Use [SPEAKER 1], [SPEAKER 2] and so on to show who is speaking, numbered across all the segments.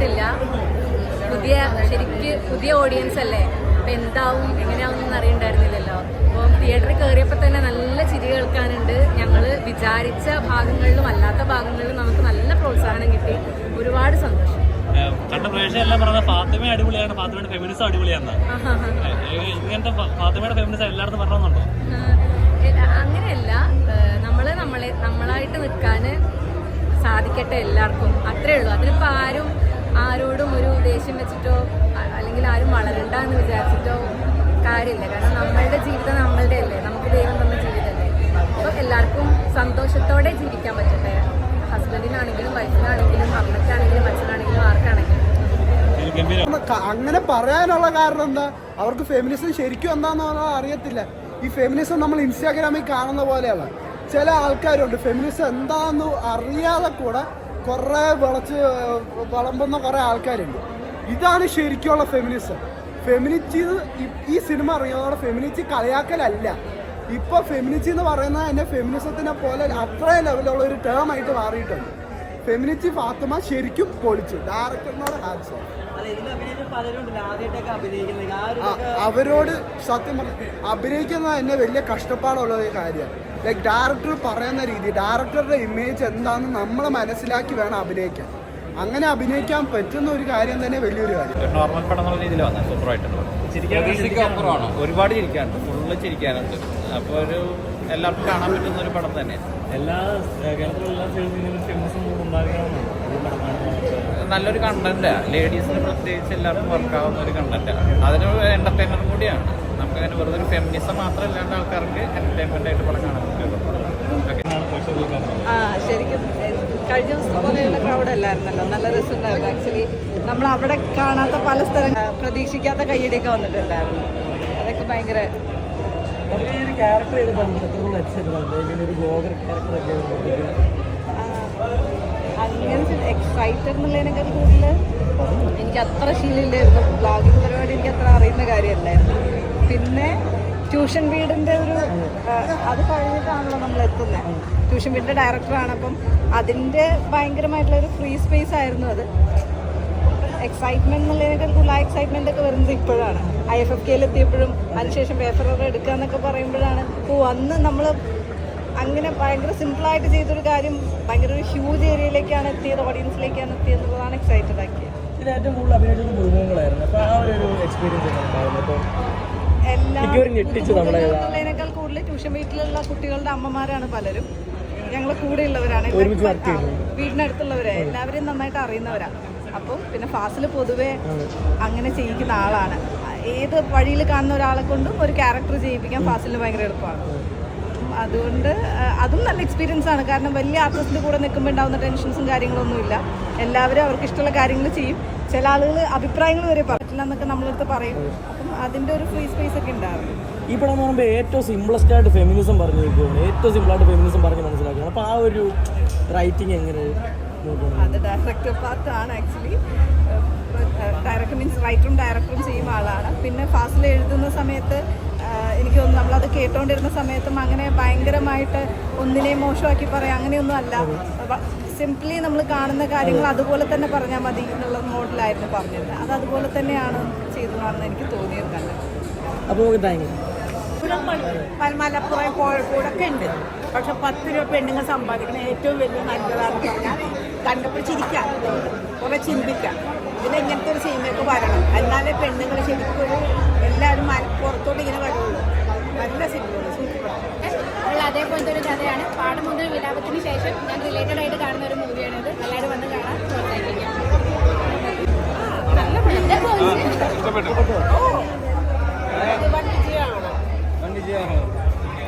[SPEAKER 1] കണ്ടിട്ടില്ല പുതിയ ശരിക്ക് പുതിയ ഓഡിയൻസ് അല്ലേ? അപ്പൊ എന്താവും? എങ്ങനെയാവും അറിയണ്ടായിരുന്നില്ലല്ലോ. അപ്പോൾ തിയേറ്ററിൽ കയറിയപ്പോൾ തന്നെ നല്ല ചിരി കേൾക്കാനുണ്ട്. ഞങ്ങൾ വിചാരിച്ച ഭാഗങ്ങളിലും അല്ലാത്ത ഭാഗങ്ങളിലും നമുക്ക് നല്ല പ്രോത്സാഹനം കിട്ടി. ഒരുപാട് സന്തോഷം.
[SPEAKER 2] കണ്ട പ്രേക്ഷകരെല്ലാം പറഞ്ഞ ഫാത്തിമ അടിപൊളിയാണ്. ഫാത്തിമയുടെ ഫെമിനിസം അടിപൊളിയാണ് ഇങ്ങനത്തെ ഫാത്തിമയുടെ ഫെമിനിസം എല്ലായിടത്തും പറഞ്ഞുണ്ടോ
[SPEAKER 1] അങ്ങനെയല്ല. നമ്മൾ നമ്മളെ നമ്മളായിട്ട് നിൽക്കാൻ സാധിക്കട്ടെ എല്ലാവർക്കും. അത്രേ ഉള്ളൂ. അതിനിപ്പോൾ ആരും ആരോടും ഒരു ദേഷ്യം വെച്ചിട്ടോ അല്ലെങ്കിൽ ആരും വളരണ്ട എന്ന് വിചാരിച്ചിട്ടോ കാര്യമില്ല. കാരണം നമ്മളുടെ ജീവിതം നമ്മളുടെ അല്ലേ നമുക്ക് ദൈവം തന്ന ജീവിതമല്ലേ. അപ്പോൾ എല്ലാവർക്കും സന്തോഷത്തോടെ ജീവിക്കാൻ പറ്റട്ടെ. ഹസ്ബൻഡിനാണെങ്കിലും വൈഫിനാണെങ്കിലും അമ്മയ്ക്കാണെങ്കിലും അച്ഛനാണെങ്കിലും ആർക്കാണെങ്കിലും.
[SPEAKER 3] അങ്ങനെ പറയാനുള്ള കാരണം എന്താ? അവർക്ക് ഫെമിനിസം ശരിക്കും എന്താണെന്ന് അറിയത്തില്ല. ഈ ഫെമിനിസം നമ്മൾ ഇൻസ്റ്റാഗ്രാമിൽ കാണുന്ന പോലെയല്ല ചില ആൾക്കാരുണ്ട് ഫെമിനിസം എന്താണെന്ന് അറിയാതെ കൂടെ കുറേ വിളച്ച് വിളമ്പുന്ന കുറേ ആൾക്കാരുണ്ട്. ഇതാണ് ശരിക്കുള്ള ഫെമിനിസം ഫെമിനിറ്റി ഈ സിനിമ അറിയാവുന്ന ഫെമിനിറ്റി കളിയാക്കലല്ല. ഇപ്പൊ ഫെമിനിറ്റി എന്ന് പറയുന്നത് തന്നെ ഫെമിനിസത്തിനെ പോലെ അത്രയും ലെവലുള്ള ഒരു ടേം ആയിട്ട് മാറിയിട്ടുണ്ട്. ഫെമിനിറ്റി ഫാത്തിമ ശരിക്കും പൊളിച്ചു. ഡയറക്ടറിനോട് ഹാറ്റ്സ് അവരോട് സത്യം പറഞ്ഞു അഭിനയിക്കുന്നത് തന്നെ വലിയ കഷ്ടപ്പാടുള്ള ഒരു കാര്യമാണ്. ലൈക്ക് ഡയറക്ടർ പറയുന്ന രീതി ഡയറക്ടറുടെ ഇമേജ് എന്താണെന്ന് നമ്മൾ മനസ്സിലാക്കി വേണം അഭിനയിക്കാൻ. അങ്ങനെ അഭിനയിക്കാൻ പറ്റുന്ന ഒരു കാര്യം തന്നെ വലിയൊരു കാര്യം.
[SPEAKER 4] നോർമൽ പടം എന്നുള്ള രീതിയിൽ വന്നത് സൂപ്പറായിട്ടുണ്ട്. ഒരുപാട് ചിരിക്കാനുണ്ട്. ഫുള്ള് ചിരിക്കാനുണ്ട്. അപ്പോൾ ഒരു എല്ലാവർക്കും കാണാൻ പറ്റുന്ന ഒരു പടം തന്നെ.
[SPEAKER 2] എല്ലാ കേരളത്തിലുള്ള
[SPEAKER 4] നല്ലൊരു കണ്ടന്റാ ലേഡീസിന് പ്രത്യേകിച്ച് എല്ലാവർക്കും വർക്കാവുന്ന ഒരു കണ്ടന്റാ അതിന് എന്റർടൈനർ കൂടിയാണ്. നമുക്ക് അങ്ങനെ വെറുതെ ഒരു ഫെമിനിസം മാത്രമല്ലാണ്ട് ആൾക്കാർക്ക് എന്റർടൈൻമെന്റ് ആയിട്ട് പടം കാണാൻ
[SPEAKER 5] ശരിക്കും കഴിഞ്ഞ ദിവസം പോലെയുള്ള ക്രൗഡ് അല്ലായിരുന്നല്ലോ. നല്ല രസമുണ്ടായിരുന്നു. ആക്ച്വലി നമ്മൾ അവിടെ കാണാത്ത പല സ്ഥലം പ്രതീക്ഷിക്കാത്ത കയ്യടിയൊക്കെ വന്നിട്ടുണ്ടായിരുന്നു. അതൊക്കെ ഭയങ്കര
[SPEAKER 6] ഒരു ക്യാരക്ടർ ഇങ്ങനെ ഒരു ഗോകർ ക്യാരക്ടറൊക്കെ
[SPEAKER 5] അങ്ങനെ എക്സൈറ്റഡ് എന്നുള്ളതിനേക്കാൾ കൂടുതൽ എനിക്ക് അത്ര ശീലമില്ലായിരുന്നു. ബ്ലോഗിംഗ് പരിപാടി എനിക്ക് അത്ര അറിയുന്ന കാര്യമല്ലായിരുന്നു. പിന്നെ ട്യൂഷൻ വീടിന്റെ ഒരു അത് കഴിഞ്ഞിട്ടാണല്ലോ നമ്മൾ എത്തുന്നത് ട്യൂഷൻ വീടിന്റെ ഡയറക്ടറാണ് അപ്പം അതിന്റെ ഭയങ്കരമായിട്ടുള്ള ഒരു ഫ്രീ സ്പേസ് ആയിരുന്നു അത്. എക്സൈറ്റ്മെന്റ് എന്നുള്ളതിനേക്കാൾ കൂടുതൽ ആ എക്സൈറ്റ്മെന്റ് ഒക്കെ വരുന്നത് ഇപ്പോഴാണ്. ഐ എഫ് എഫ് കെയിൽ എത്തിയപ്പോഴും അതിനുശേഷം പേപ്പർ എടുക്കുക എന്നൊക്കെ പറയുമ്പോഴാണ്. ഓ അന്ന് നമ്മൾ അങ്ങനെ ഭയങ്കര സിമ്പിളായിട്ട് ചെയ്തൊരു കാര്യം ഭയങ്കര ഒരു ഹ്യൂജ് ഏരിയയിലേക്കാണ് എത്തിയത് ഓഡിയൻസിലേക്കാണ് എത്തിയത് എന്നുള്ളതാണ് എക്സൈറ്റഡ് ആക്കിയത്.
[SPEAKER 6] ഇതിൽ ഏറ്റവും കൂടുതൽ അഭിനയിച്ചത് അപ്പോൾ ആ ഒരു എക്സ്പീരിയൻസ്.
[SPEAKER 5] എന്നുള്ളതിനേക്കാൾ കൂടുതൽ ട്യൂഷൻ വീട്ടിലുള്ള കുട്ടികളുടെ അമ്മമാരാണ് പലരും. ഞങ്ങളെ കൂടെയുള്ളവരാണ്. വീടിനടുത്തുള്ളവരെ. എല്ലാവരെയും നന്നായിട്ട് അറിയുന്നവരാണ് അപ്പം പിന്നെ ഫാസിൽ പൊതുവെ അങ്ങനെ ചെയ്യിക്കുന്ന ആളാണ്. ഏത് വഴിയിൽ കാണുന്ന ഒരാളെ കൊണ്ടും ഒരു ക്യാരക്ടർ ചെയ്യിപ്പിക്കാൻ ഫാസിലിന് ഭയങ്കര എളുപ്പമാണ്. അതുകൊണ്ട് അതും നല്ല എക്സ്പീരിയൻസ് ആണ്. കാരണം വലിയ ആർട്ടിസ്റ്റിന്റെ കൂടെ നിൽക്കുമ്പോൾ ഉണ്ടാകുന്ന ടെൻഷൻസും കാര്യങ്ങളൊന്നുമില്ല. എല്ലാവരും അവർക്ക് ഇഷ്ടമുള്ള കാര്യങ്ങൾ ചെയ്യും. ചില ആളുകൾ അഭിപ്രായങ്ങൾ വരെ പറ്റില്ല എന്നൊക്കെ നമ്മളടുത്ത് പറയും. അപ്പം അതിന്റെ ഒരു ഫ്രീ സ്പേസ് ഒക്കെ ഉണ്ടാവും.
[SPEAKER 6] ഈ പടം എന്ന് പറയുമ്പോൾ ഏറ്റവും സിംപ്ലസ്റ്റ് ആയിട്ട് ഫെമിനിസം പറഞ്ഞു നോക്കുകയാണ് ഏറ്റവും സിമ്പിളായിട്ട് ഫെമിനിസം പറഞ്ഞ് മനസ്സിലാക്കുകയാണ്. അപ്പോൾ ആ ഒരു റൈറ്റിംഗ് എങ്ങനെ
[SPEAKER 5] അത് ഡയറക്ടർ ആണ് ആക്ച്വലി ഡയറക്ടർ മീൻസ് റൈറ്ററും ഡയറക്ടറും ചെയ്യുന്ന ആളാണ്. പിന്നെ ഫാസിൽ എഴുതുന്ന സമയത്ത് എനിക്ക് തോന്നുന്നു നമ്മളത് കേട്ടോണ്ടിരുന്ന സമയത്തും അങ്ങനെ ഭയങ്കരമായിട്ട് ഒന്നിനെ മോശമാക്കി പറയാം അങ്ങനെയൊന്നും അല്ല. സിംപ്ലി നമ്മൾ കാണുന്ന കാര്യങ്ങൾ അതുപോലെ തന്നെ പറഞ്ഞാൽ മതി എന്നുള്ള മോഡലായിരുന്നു പറഞ്ഞത്. അത് അതുപോലെ തന്നെയാണ് ചെയ്തതാണെന്ന് എനിക്ക് തോന്നിയത് തന്നെ
[SPEAKER 7] മലപ്പുറം കോഴിക്കോടൊക്കെ ഉണ്ട്. പക്ഷെ പത്ത് രൂപ പെണ്ണുങ്ങൾ സമ്പാദിക്കണ ഏറ്റവും വലിയ നല്ലതാണെന്ന് പറഞ്ഞാൽ കണ്ടപ്പോൾ ചിരിക്കാം. കുറെ ചിന്തിക്കാം. ഇതിന് ഇങ്ങനത്തെ ഒരു സിനിമയൊക്കെ വരണം. എന്നാലേ പെണ്ണുങ്ങൾ ശരിക്കും ഒരു എല്ലാവരും മലപ്പുറത്തോട്ട്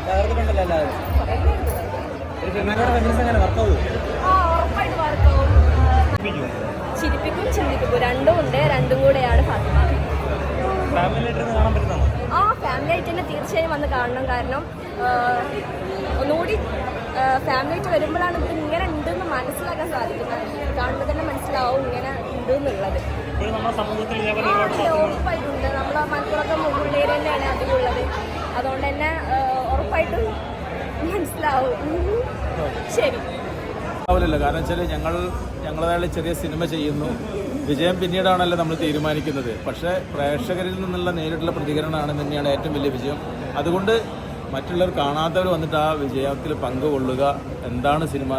[SPEAKER 6] തകർത്തിട്ടുണ്ടല്ലോ എല്ലാവരും ഒരു ഫെമിനിയുടെ ഫെമിനിസം എങ്ങനെ വർക്കാവും
[SPEAKER 1] ചിരിപ്പിക്കും ചിന്തിക്കും രണ്ടും ഉണ്ട് രണ്ടും കൂടെയാണ് ഫാത്തിമ. ആ ഫാമിലി ആയിട്ട് തന്നെ തീർച്ചയായും വന്ന് കാണണം. കാരണം ഒന്നുകൂടി ഫാമിലി ആയിട്ട് വരുമ്പോഴാണ് ഇത് ഇങ്ങനെ ഉണ്ടെന്ന് മനസ്സിലാക്കാൻ സാധിക്കുന്നത്. കാണുമ്പോൾ തന്നെ മനസ്സിലാവും ഇങ്ങനെ ഉണ്ട് എന്നുള്ളത് ഉറപ്പായിട്ടുണ്ട്. നമ്മളെ മലപ്പുറത്തെ മുകളിലേര് തന്നെയാണ് അതിലുള്ളത്. അതുകൊണ്ട് തന്നെ ഉറപ്പായിട്ടും മനസ്സിലാവും. ശരി.
[SPEAKER 4] ആവില്ലല്ലോ. കാരണം വെച്ചാൽ ഞങ്ങൾ ഞങ്ങളതായുള്ള ചെറിയ സിനിമ ചെയ്യുന്നു.
[SPEAKER 8] വിജയം പിന്നീടാണല്ലോ നമ്മൾ തീരുമാനിക്കുന്നത്. പക്ഷേ പ്രേക്ഷകരിൽ നിന്നുള്ള നേരിട്ടുള്ള പ്രതികരണമാണ് തന്നെയാണ് ഏറ്റവും വലിയ വിജയം. അതുകൊണ്ട് മറ്റുള്ളവർ കാണാത്തവർ വന്നിട്ട് ആ വിജയത്തിൽ പങ്കുകൊള്ളുക. എന്താണ് സിനിമ?